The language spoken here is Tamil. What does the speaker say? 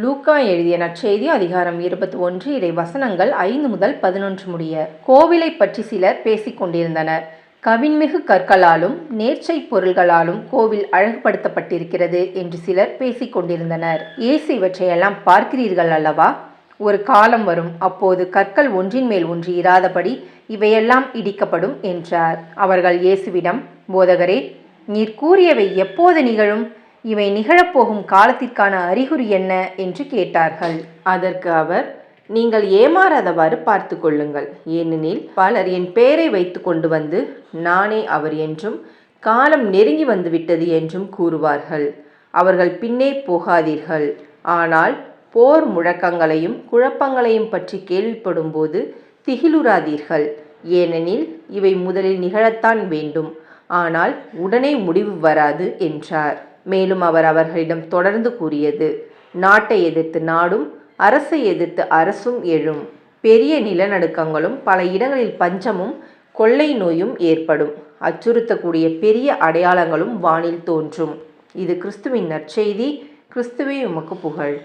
லூக்கா எழுதிய நற்செய்தி அதிகாரம் இருபத்தி ஒன்று இறை வசனங்கள் ஐந்து முதல் பதினொன்று முடிய கோவிலை பற்றி சிலர் பேசிக்கொண்டிருந்தனர் கவின்மிகு கற்களாலும் நேர்ச்சை பொருள்களாலும் கோவில் அழகுபடுத்தப்பட்டிருக்கிறது என்று சிலர் பேசிக் கொண்டிருந்தனர். இயேசு இவற்றையெல்லாம் பார்க்கிறீர்கள் அல்லவா? ஒரு காலம் வரும் அப்போது கற்கள் ஒன்றின் மேல் ஒன்று இராதபடி இவையெல்லாம் இடிக்கப்படும் என்றார். அவர்கள் இயேசுவிடம் போதகரே நீர் கூறியவை எப்போது நிகழும்? இவை நிகழப்போகும் காலத்திற்கான அறிகுறி என்ன என்று கேட்டார்கள். அதற்கு அவர் நீங்கள் ஏமாறாதவாறு பார்த்து கொள்ளுங்கள். ஏனெனில் பலர் என் பெயரை வைத்து கொண்டு வந்து நானே அவர் என்றும் காலம் நெருங்கி வந்துவிட்டது என்றும் கூறுவார்கள். அவர்கள் பின்னே போகாதீர்கள். ஆனால் போர் முழக்கங்களையும் குழப்பங்களையும் பற்றி கேள்விப்படும்போது திகிலுறாதீர்கள். ஏனெனில் இவை முதலில் நிகழத்தான் வேண்டும். ஆனால் உடனே முடிவு வராது என்றார். மேலும் அவர் அவர்களிடம் தொடர்ந்து கூறியது நாட்டை எதிர்த்து நாடும் அரசை எதிர்த்து அரசும் எழும். பெரிய நிலநடுக்கங்களும் பல இடங்களில் பஞ்சமும் கொள்ளை நோயும் ஏற்படும். அச்சுறுத்தக்கூடிய பெரிய அடையாளங்களும் வானில் தோன்றும். இது கிறிஸ்துவின் நற்செய்தி. கிறிஸ்துவே உமக்கு புகழ்.